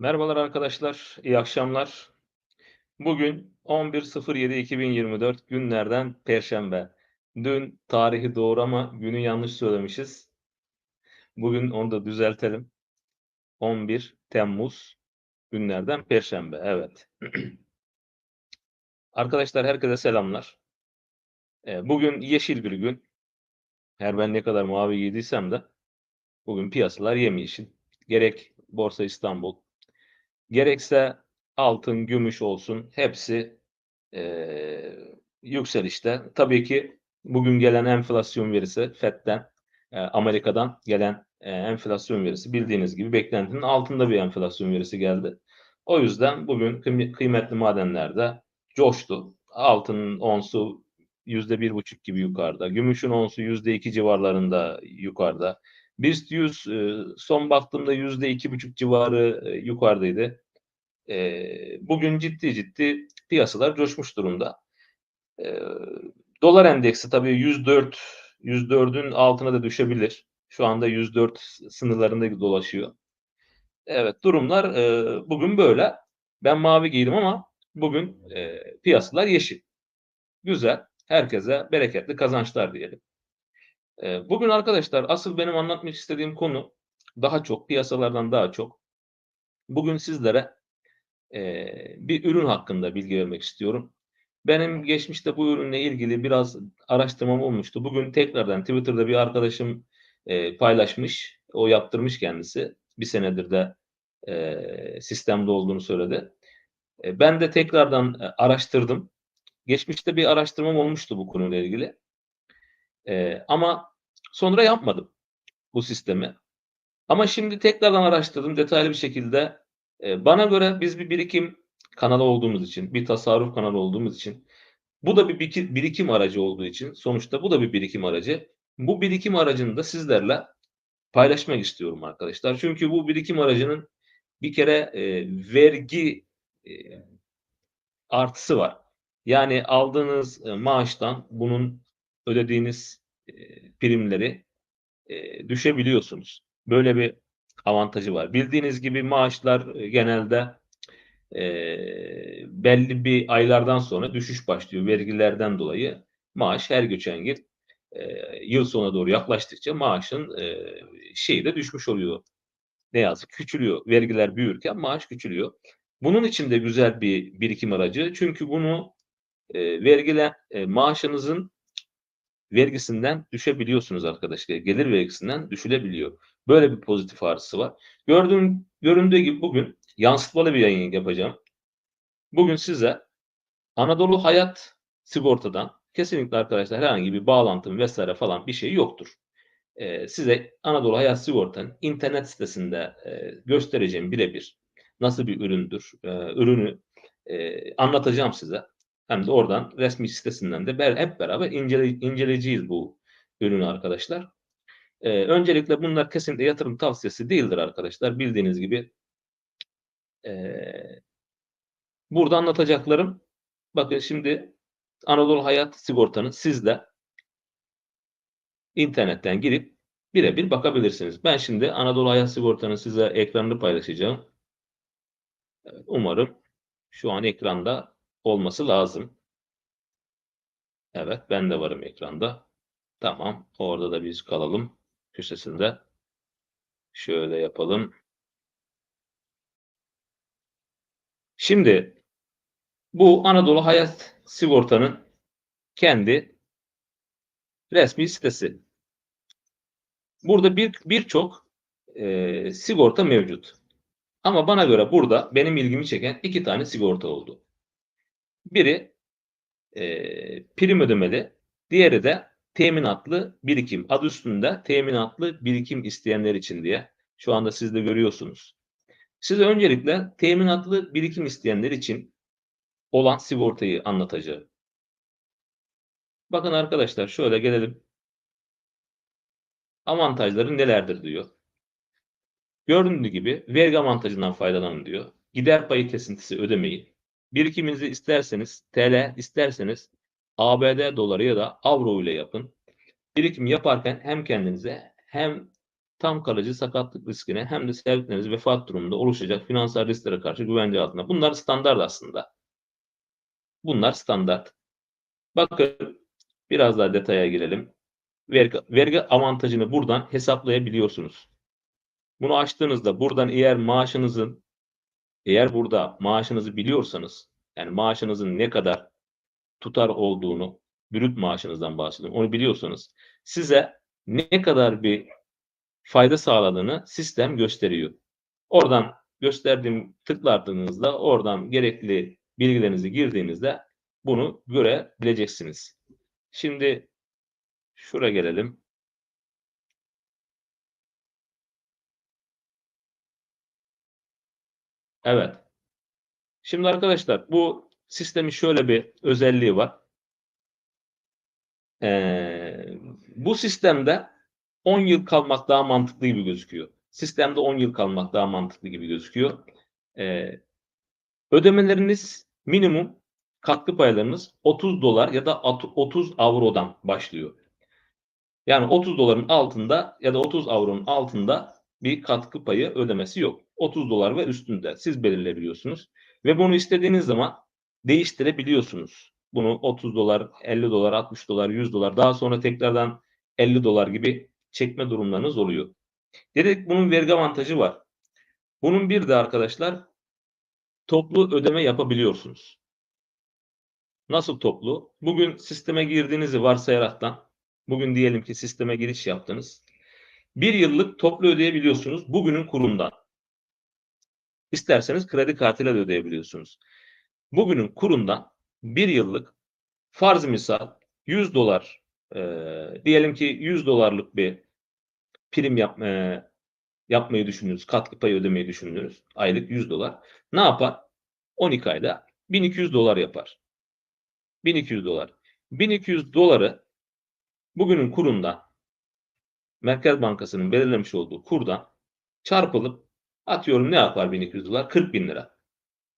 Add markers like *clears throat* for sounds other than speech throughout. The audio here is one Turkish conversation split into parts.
Merhabalar arkadaşlar, iyi akşamlar. Bugün 11.07.2024 günlerden Perşembe. Dün tarihi doğru ama günü yanlış söylemişiz. Bugün onu da düzeltelim. 11 Temmuz günlerden Perşembe, evet. *clears throat* Arkadaşlar herkese selamlar. Ee, Bugün yeşil bir gün. Her ben ne kadar mavi giydiysem de bugün piyasalar yemyeşil. Gerek Borsa İstanbul, gerekse altın, gümüş olsun hepsi eee, yükselişte. Tabii ki bugün gelen enflasyon verisi FED'den, e, Amerika'dan gelen e, enflasyon verisi bildiğiniz gibi beklentinin altında bir enflasyon verisi geldi. O yüzden bugün kıym- kıymetli madenlerde coştu. Altının onsu yüzde bir buçuk gibi yukarıda, gümüşün onsu yüzde iki civarlarında yukarıda. BIST 100 e, son baktığımda yüzde iki buçuk civarı e, yukarıdaydı. E, bugün ciddi ciddi piyasalar coşmuş durumda. Dolar endeksi tabii 104 104'ün altına da düşebilir. Şu anda 104 sınırlarında dolaşıyor. Evet durumlar bugün böyle. Ben mavi giydim ama bugün piyasalar yeşil. Güzel. Herkese bereketli kazançlar diyelim. E, bugün arkadaşlar asıl benim anlatmak istediğim konu daha çok piyasalardan daha çok bugün sizlere e, bir ürün hakkında bilgi vermek istiyorum. Benim geçmişte bu ürünle ilgili biraz araştırmam olmuştu. Bugün tekrardan Twitter'da bir arkadaşım e, paylaşmış. O yaptırmış kendisi. Bir senedir de e, sistemde olduğunu söyledi. Ben de tekrardan araştırdım. Geçmişte bir araştırmam olmuştu bu konuyla ilgili. E, ama sonra yapmadım bu sistemi. Ama şimdi tekrardan araştırdım detaylı bir şekilde. E, bana göre biz bir birikim kanalı olduğumuz için, bir tasarruf kanalı olduğumuz için, bu da bir birikim aracı olduğu için, sonuçta bu da bir birikim aracı. Bu birikim aracını da sizlerle paylaşmak istiyorum arkadaşlar. Çünkü bu birikim aracının bir kere e, vergi e, artısı var. Yani aldığınız e, maaştan bunun ödediğiniz primleri e, düşebiliyorsunuz. Böyle bir avantajı var. Bildiğiniz gibi maaşlar genelde e, belli bir aylardan sonra düşüş başlıyor. Vergilerden dolayı maaş her geçen yıl e, yıl sonuna doğru yaklaştıkça maaşın e, şeyi de düşmüş oluyor. Ne yazık küçülüyor. Vergiler büyürken maaş küçülüyor. Bunun için de güzel bir birikim aracı. Çünkü bunu e, vergiler e, maaşınızın vergisinden düşebiliyorsunuz arkadaşlar. Gelir vergisinden düşülebiliyor. Böyle bir pozitif artısı var. Gördüğüm, göründüğü gibi bugün yansıtmalı bir yayın yapacağım. Bugün size Anadolu Hayat Sigortadan kesinlikle arkadaşlar herhangi bir bağlantım vesaire falan bir şey yoktur. Ee, size Anadolu Hayat Sigorta'nın internet sitesinde e, göstereceğim birebir nasıl bir üründür, e, ürünü e, anlatacağım size. Hem de oradan resmi sitesinden de ber- hep beraber incele, inceleyeceğiz bu ürünü arkadaşlar. Ee, öncelikle bunlar kesinlikle yatırım tavsiyesi değildir arkadaşlar. Bildiğiniz gibi ee, burada anlatacaklarım bakın şimdi Anadolu Hayat Sigorta'nın sizde internetten girip birebir bakabilirsiniz. Ben şimdi Anadolu Hayat Sigorta'nın size ekranını paylaşacağım. Evet, umarım şu an ekranda olması lazım. Evet ben de varım ekranda. Tamam orada da biz kalalım köşesinde. Şöyle yapalım. Şimdi bu Anadolu Hayat Sigorta'nın kendi resmi sitesi. Burada bir birçok e, sigorta mevcut. Ama bana göre burada benim ilgimi çeken iki tane sigorta oldu. Biri e, prim ödemeli, diğeri de teminatlı birikim. Adı üstünde teminatlı birikim isteyenler için diye. Şu anda siz de görüyorsunuz. Size öncelikle teminatlı birikim isteyenler için olan sigortayı anlatacağım. Bakın arkadaşlar şöyle gelelim. Avantajları nelerdir diyor. Gördüğünüz gibi vergi avantajından faydalanın diyor. Gider payı kesintisi ödemeyin. Birikiminizi isterseniz TL, isterseniz ABD doları ya da avro ile yapın. Birikim yaparken hem kendinize hem tam kalıcı sakatlık riskine hem de sevdikleriniz vefat durumunda oluşacak finansal risklere karşı güvence altında. Bunlar standart aslında. Bunlar standart. Bakın biraz daha detaya girelim. Vergi, vergi avantajını buradan hesaplayabiliyorsunuz. Bunu açtığınızda buradan eğer maaşınızın eğer burada maaşınızı biliyorsanız yani maaşınızın ne kadar tutar olduğunu brüt maaşınızdan bahsediyorum. Onu biliyorsanız size ne kadar bir fayda sağladığını sistem gösteriyor. Oradan gösterdiğim tıkladığınızda oradan gerekli bilgilerinizi girdiğinizde bunu görebileceksiniz. Şimdi şuraya gelelim. Evet. Şimdi arkadaşlar bu sistemin şöyle bir özelliği var. Ee, bu sistemde 10 yıl kalmak daha mantıklı gibi gözüküyor. Sistemde 10 yıl kalmak daha mantıklı gibi gözüküyor. Ee, ödemeleriniz minimum katkı paylarınız 30 dolar ya da 30 avrodan başlıyor. Yani 30 doların altında ya da 30 avronun altında bir katkı payı ödemesi yok. 30 dolar ve üstünde siz belirleyebiliyorsunuz. Ve bunu istediğiniz zaman değiştirebiliyorsunuz. Bunu 30 dolar, 50 dolar, 60 dolar, 100 dolar daha sonra tekrardan 50 dolar gibi çekme durumlarınız oluyor. Dedik bunun vergi avantajı var. Bunun bir de arkadaşlar toplu ödeme yapabiliyorsunuz. Nasıl toplu? Bugün sisteme girdiğinizi varsayaraktan bugün diyelim ki sisteme giriş yaptınız. Bir yıllık toplu ödeyebiliyorsunuz bugünün kurundan. İsterseniz kredi kartıyla da ödeyebiliyorsunuz. Bugünün kurundan bir yıllık farz misal 100 dolar e, diyelim ki 100 dolarlık bir prim yap, e, yapmayı düşünüyoruz. Katkı payı ödemeyi düşünüyoruz. Aylık 100 dolar. Ne yapar? 12 ayda 1200 dolar yapar. 1200 dolar. 1200 doları bugünün kurundan Merkez Bankası'nın belirlemiş olduğu kurdan çarpılıp atıyorum ne yapar 1200 dolar? 40 bin lira.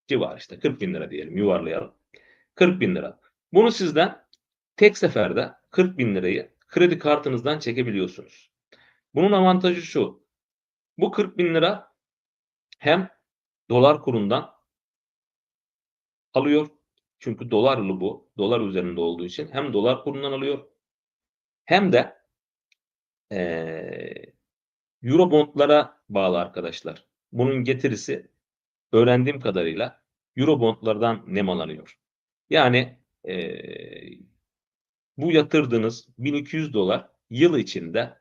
Civar işte 40 bin lira diyelim yuvarlayalım. 40 bin lira. Bunu sizden tek seferde 40 bin lirayı kredi kartınızdan çekebiliyorsunuz. Bunun avantajı şu. Bu 40 bin lira hem dolar kurundan alıyor. Çünkü dolarlı bu. Dolar üzerinde olduğu için hem dolar kurundan alıyor hem de ee, Eurobondlara bağlı arkadaşlar. Bunun getirisi öğrendiğim kadarıyla Eurobondlardan nemalanıyor. Yani e, bu yatırdığınız 1200 dolar yıl içinde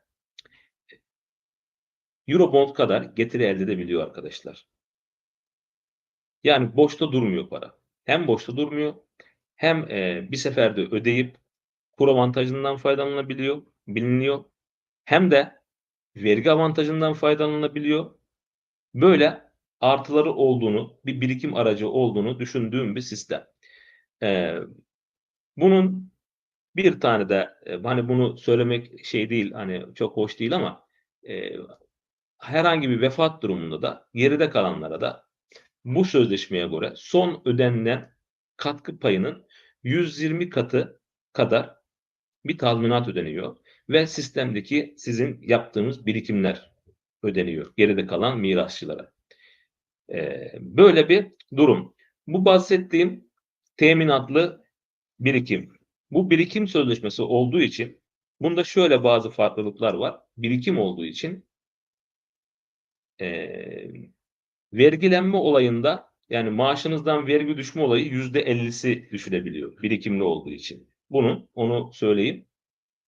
Eurobond kadar getiri elde edebiliyor arkadaşlar. Yani boşta durmuyor para. Hem boşta durmuyor hem e, bir seferde ödeyip kur avantajından faydalanabiliyor, biliniyor. Hem de vergi avantajından faydalanabiliyor. Böyle artıları olduğunu, bir birikim aracı olduğunu düşündüğüm bir sistem. Ee, bunun bir tane de e, hani bunu söylemek şey değil hani çok hoş değil ama e, herhangi bir vefat durumunda da geride kalanlara da bu sözleşmeye göre son ödenilen katkı payının 120 katı kadar bir tazminat ödeniyor ve sistemdeki sizin yaptığınız birikimler ödeniyor geride kalan mirasçılara. Ee, böyle bir durum. Bu bahsettiğim teminatlı birikim. Bu birikim sözleşmesi olduğu için bunda şöyle bazı farklılıklar var. Birikim olduğu için e, vergilenme olayında yani maaşınızdan vergi düşme olayı yüzde ellisi düşülebiliyor birikimli olduğu için. Bunun onu söyleyeyim.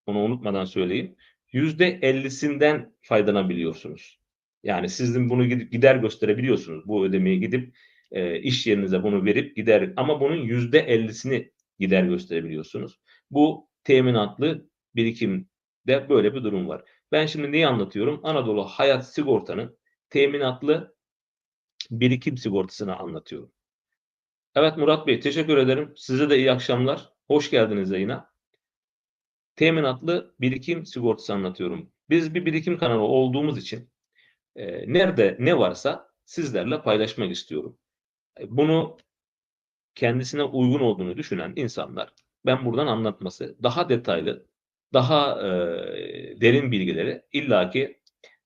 Onu unutmadan söyleyeyim. Yüzde ellisinden faydalanabiliyorsunuz. Yani sizin bunu gidip gider gösterebiliyorsunuz. Bu ödemeyi gidip e, iş yerinize bunu verip gider ama bunun yüzde ellisini gider gösterebiliyorsunuz. Bu teminatlı birikimde böyle bir durum var. Ben şimdi neyi anlatıyorum? Anadolu Hayat Sigorta'nın teminatlı birikim sigortasını anlatıyorum. Evet Murat Bey teşekkür ederim. Size de iyi akşamlar. Hoş geldiniz yayına. Teminatlı birikim sigortası anlatıyorum. Biz bir birikim kanalı olduğumuz için e, nerede ne varsa sizlerle paylaşmak istiyorum. E, bunu kendisine uygun olduğunu düşünen insanlar ben buradan anlatması daha detaylı, daha e, derin bilgileri illaki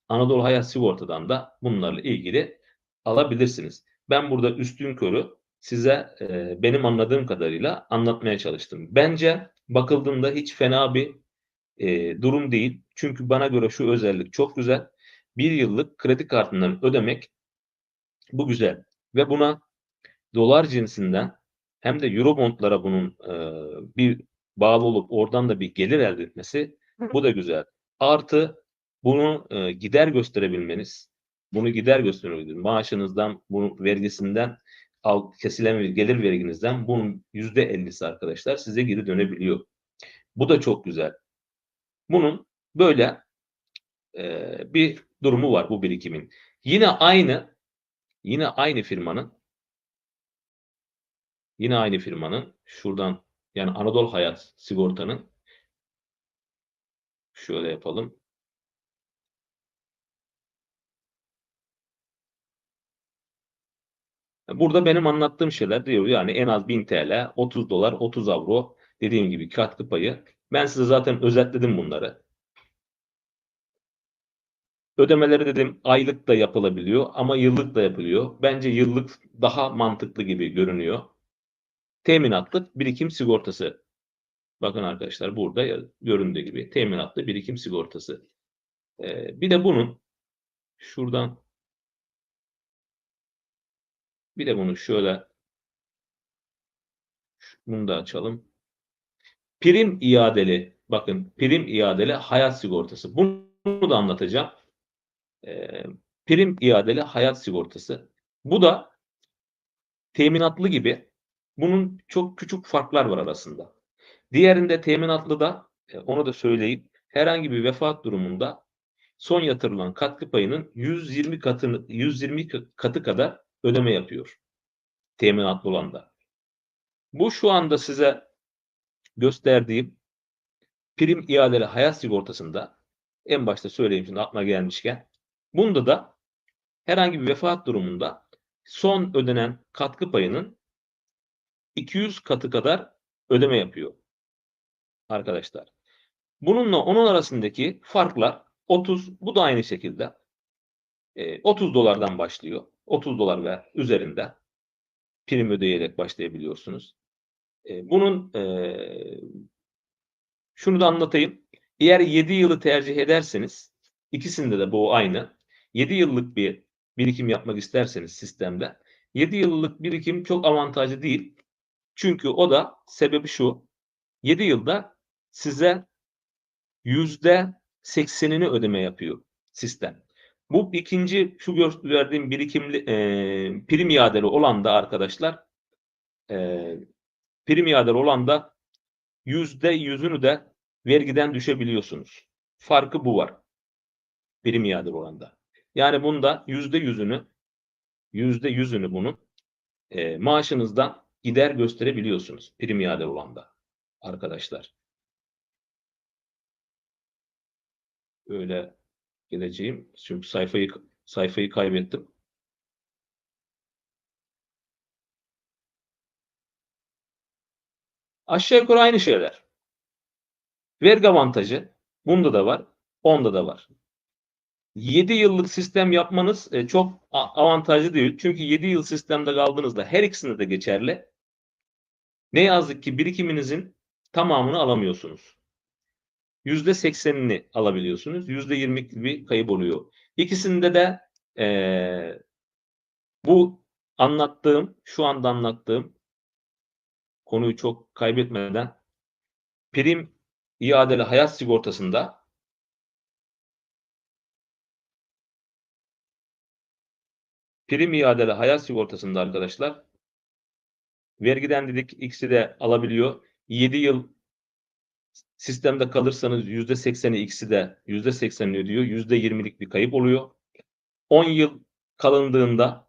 Anadolu Hayat Sigorta'dan da bunlarla ilgili alabilirsiniz. Ben burada üstün körü size e, benim anladığım kadarıyla anlatmaya çalıştım. Bence bakıldığında hiç fena bir e, durum değil. Çünkü bana göre şu özellik çok güzel. Bir yıllık kredi kartından ödemek bu güzel. Ve buna dolar cinsinden hem de Eurobondlara bunun e, bir bağlı olup oradan da bir gelir elde etmesi bu da güzel. Artı bunu e, gider gösterebilmeniz, bunu gider gösterebilmeniz, maaşınızdan, bunun vergisinden, kesilen gelir verginizden bunun yüzde ellisi arkadaşlar size geri dönebiliyor. Bu da çok güzel. Bunun böyle e, bir durumu var bu birikimin. Yine aynı, yine aynı firmanın, yine aynı firmanın şuradan yani Anadolu Hayat Sigorta'nın şöyle yapalım. Burada benim anlattığım şeyler diyor yani en az 1000 TL, 30 dolar, 30 avro dediğim gibi katkı payı. Ben size zaten özetledim bunları. Ödemeleri dedim aylık da yapılabiliyor ama yıllık da yapılıyor. Bence yıllık daha mantıklı gibi görünüyor. Teminatlı birikim sigortası. Bakın arkadaşlar burada göründüğü gibi teminatlı birikim sigortası. Ee, bir de bunun şuradan bir de bunu şöyle bunu da açalım. Prim iadeli bakın prim iadeli hayat sigortası. Bunu da anlatacağım. Ee, prim iadeli hayat sigortası. Bu da teminatlı gibi bunun çok küçük farklar var arasında. Diğerinde teminatlı da e, onu da söyleyeyim. Herhangi bir vefat durumunda son yatırılan katkı payının 120 katını 120 katı kadar ödeme yapıyor. Teminatlı olan da. Bu şu anda size gösterdiğim prim iadeli hayat sigortasında en başta söyleyeyim şimdi aklıma gelmişken bunda da herhangi bir vefat durumunda son ödenen katkı payının 200 katı kadar ödeme yapıyor arkadaşlar. Bununla onun arasındaki farklar 30 bu da aynı şekilde 30 dolardan başlıyor. 30 dolar ve üzerinde prim ödeyerek başlayabiliyorsunuz. Bunun şunu da anlatayım. Eğer 7 yılı tercih ederseniz ikisinde de bu aynı. 7 yıllık bir birikim yapmak isterseniz sistemde 7 yıllık birikim çok avantajlı değil. Çünkü o da sebebi şu. 7 yılda size yüzde seksenini ödeme yapıyor sistem. Bu ikinci şu verdiğim birikimli e, prim iadeli olan da arkadaşlar e, prim iadeli olan da yüzde yüzünü de vergiden düşebiliyorsunuz. Farkı bu var. Prim iadeli olanda. Yani bunda yüzde yüzünü yüzde yüzünü bunun e, maaşınızdan gider gösterebiliyorsunuz. Prim iadeli olanda arkadaşlar. Öyle geleceğim. Çünkü sayfayı sayfayı kaybettim. Aşağı yukarı aynı şeyler. Vergi avantajı bunda da var, onda da var. 7 yıllık sistem yapmanız e, çok avantajlı değil. Çünkü 7 yıl sistemde kaldığınızda her ikisinde de geçerli. Ne yazık ki birikiminizin tamamını alamıyorsunuz. %80'ini alabiliyorsunuz. %20'lik bir kayıp oluyor. İkisinde de e, bu anlattığım, şu anda anlattığım konuyu çok kaybetmeden prim iadeli hayat sigortasında prim iadeli hayat sigortasında arkadaşlar vergiden dedik ikisi de alabiliyor. 7 yıl Sistemde kalırsanız %80'i ikisi de %80'ini ödüyor. %20'lik bir kayıp oluyor. 10 yıl kalındığında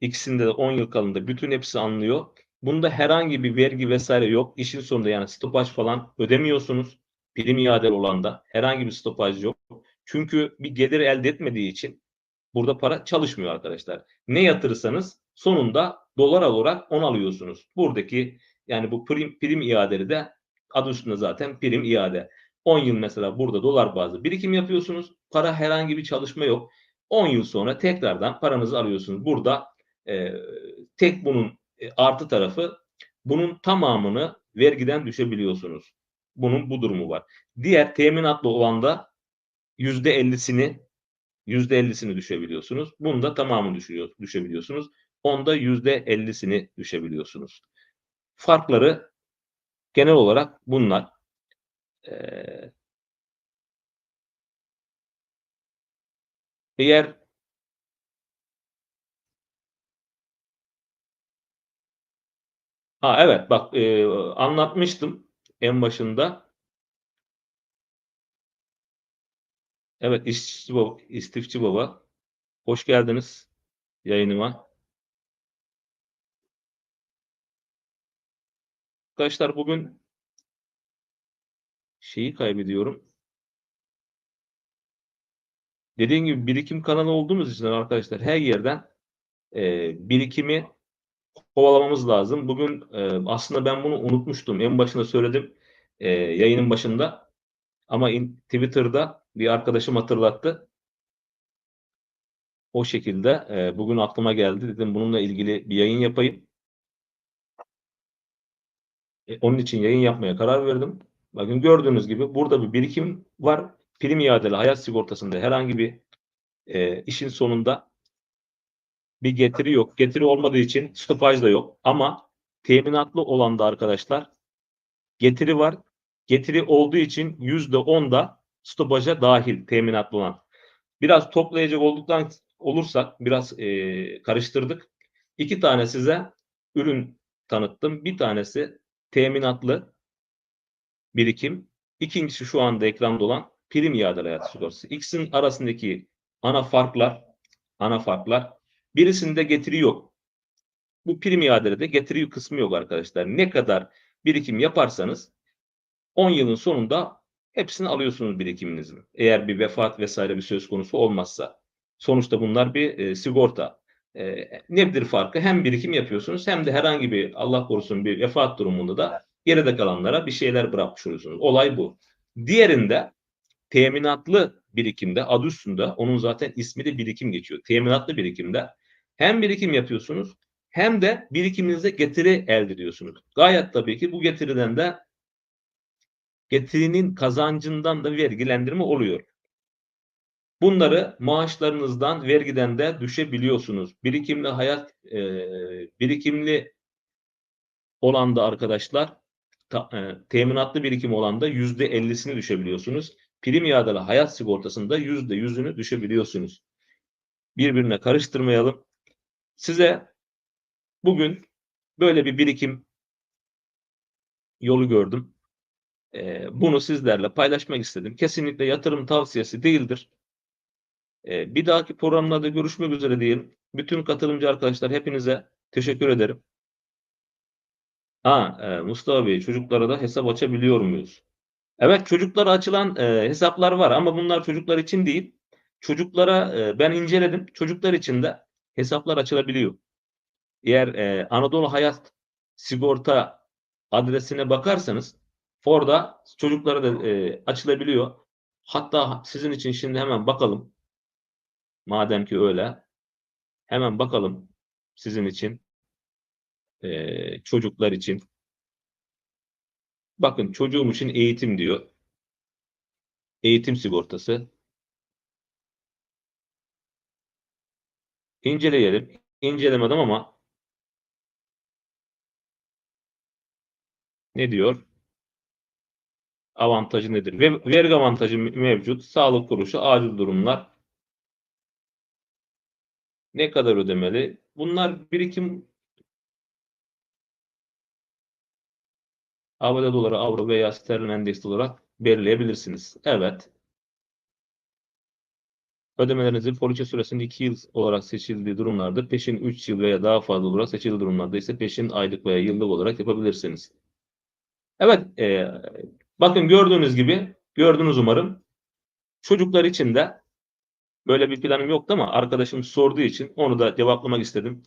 ikisinde de 10 yıl kalında bütün hepsi anlıyor. Bunda herhangi bir vergi vesaire yok. İşin sonunda yani stopaj falan ödemiyorsunuz. Prim iadeli olanda herhangi bir stopaj yok. Çünkü bir gelir elde etmediği için burada para çalışmıyor arkadaşlar. Ne yatırırsanız sonunda dolar olarak on alıyorsunuz. Buradaki yani bu prim, prim iadeli de adı üstünde zaten prim iade. 10 yıl mesela burada dolar bazlı birikim yapıyorsunuz. Para herhangi bir çalışma yok. 10 yıl sonra tekrardan paranızı alıyorsunuz. Burada e, tek bunun e, artı tarafı bunun tamamını vergiden düşebiliyorsunuz. Bunun bu durumu var. Diğer teminatlı olanda %50'sini %50'sini düşebiliyorsunuz. Bunda tamamını düşüyor, düşebiliyorsunuz. Onda %50'sini düşebiliyorsunuz. Farkları genel olarak bunlar. Ee, eğer Ha evet bak e, anlatmıştım en başında. Evet İstifçi Baba, İstifçi Baba. Hoş geldiniz yayınıma. Arkadaşlar bugün şeyi kaybediyorum. Dediğim gibi birikim kanalı olduğumuz için arkadaşlar her yerden e, birikimi kovalamamız lazım. Bugün e, aslında ben bunu unutmuştum. En başında söyledim e, yayının başında. Ama in, Twitter'da bir arkadaşım hatırlattı. O şekilde e, bugün aklıma geldi. Dedim bununla ilgili bir yayın yapayım. E, onun için yayın yapmaya karar verdim. Bakın gördüğünüz gibi burada bir birikim var. Prim iadeli hayat sigortasında herhangi bir e, işin sonunda bir getiri yok. Getiri olmadığı için stopaj da yok. Ama teminatlı olan da arkadaşlar getiri var. Getiri olduğu için %10 da stopaja dahil teminatlı olan. Biraz toplayacak olduktan olursak biraz e, karıştırdık. İki tane size ürün tanıttım. Bir tanesi teminatlı birikim. İkincisi şu anda ekranda olan prim iadeli hayat sigortası. İkisinin arasındaki ana farklar ana farklar birisinde getiri yok. Bu prim iadelede getiri kısmı yok arkadaşlar. Ne kadar birikim yaparsanız 10 yılın sonunda hepsini alıyorsunuz birikiminizin. Eğer bir vefat vesaire bir söz konusu olmazsa. Sonuçta bunlar bir e, sigorta. E, nedir farkı? Hem birikim yapıyorsunuz hem de herhangi bir Allah korusun bir vefat durumunda da geride kalanlara bir şeyler bırakmış oluyorsunuz. Olay bu. Diğerinde teminatlı birikimde adı üstünde onun zaten ismi de birikim geçiyor. Teminatlı birikimde hem birikim yapıyorsunuz hem de birikiminize getiri elde ediyorsunuz. Gayet tabii ki bu getiriden de getirinin kazancından da vergilendirme oluyor. Bunları maaşlarınızdan, vergiden de düşebiliyorsunuz. Birikimli hayat, e, birikimli olan da arkadaşlar, ta, e, teminatlı birikim olan da yüzde ellisini düşebiliyorsunuz. Prim iadeli hayat sigortasında yüzde yüzünü düşebiliyorsunuz. Birbirine karıştırmayalım. Size bugün böyle bir birikim yolu gördüm. E, bunu sizlerle paylaşmak istedim. Kesinlikle yatırım tavsiyesi değildir. E, bir dahaki programlarda görüşmek üzere diyelim. Bütün katılımcı arkadaşlar hepinize teşekkür ederim. Ha, e, Mustafa Bey çocuklara da hesap açabiliyor muyuz? Evet çocuklara açılan e, hesaplar var ama bunlar çocuklar için değil. Çocuklara e, ben inceledim. Çocuklar için de hesaplar açılabiliyor. Eğer Anadolu Hayat Sigorta adresine bakarsanız orada çocuklara da açılabiliyor. Hatta sizin için şimdi hemen bakalım. Madem ki öyle. Hemen bakalım sizin için. E, çocuklar için. Bakın çocuğum için eğitim diyor. Eğitim sigortası. İnceleyelim. İncelemedim ama ne diyor? Avantajı nedir? Ve vergi avantajı mevcut. Sağlık kuruluşu, acil durumlar. Ne kadar ödemeli? Bunlar birikim ABD doları, avro veya sterlin endeksli olarak belirleyebilirsiniz. Evet. Ödemelerinizin poliçe süresinin 2 yıl olarak seçildiği durumlarda peşin 3 yıl veya daha fazla olarak seçildiği durumlarda ise peşin aylık veya yıllık olarak yapabilirsiniz. Evet, e, bakın gördüğünüz gibi, gördünüz umarım. Çocuklar için de böyle bir planım yoktu ama arkadaşım sorduğu için onu da cevaplamak istedim.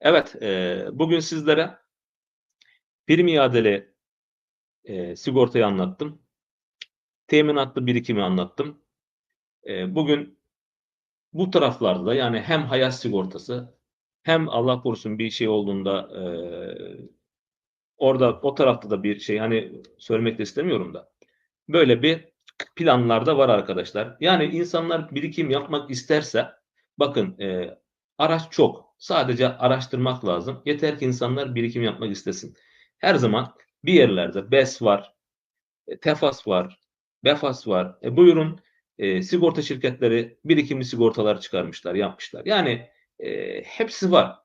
Evet, e, bugün sizlere prim iadeli e, sigortayı anlattım. teminatlı birikimi anlattım. Ee, bugün bu taraflarda da yani hem hayat sigortası hem Allah korusun bir şey olduğunda e, orada o tarafta da bir şey hani söylemek de istemiyorum da böyle bir planlarda var arkadaşlar. Yani insanlar birikim yapmak isterse bakın e, araç çok. Sadece araştırmak lazım. Yeter ki insanlar birikim yapmak istesin. Her zaman bir yerlerde BES var, e, TEFAS var, BEFAS var. E, buyurun e, sigorta şirketleri birikimli sigortalar çıkarmışlar, yapmışlar. Yani e, hepsi var.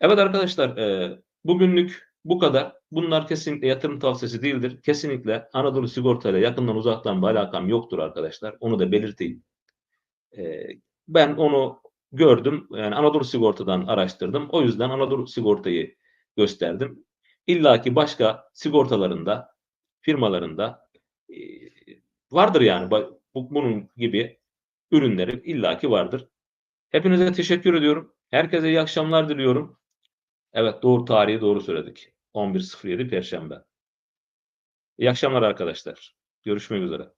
Evet arkadaşlar e, bugünlük bu kadar. Bunlar kesinlikle yatırım tavsiyesi değildir. Kesinlikle Anadolu Sigorta ile yakından uzaktan bir alakam yoktur arkadaşlar. Onu da belirteyim. E, ben onu gördüm. Yani Anadolu Sigorta'dan araştırdım. O yüzden Anadolu Sigorta'yı gösterdim. İlla ki başka sigortalarında, firmalarında e, vardır yani bu- bunun gibi ürünleri illaki vardır. Hepinize teşekkür ediyorum. Herkese iyi akşamlar diliyorum. Evet doğru tarihi doğru söyledik. 11.07 Perşembe. İyi akşamlar arkadaşlar. Görüşmek üzere.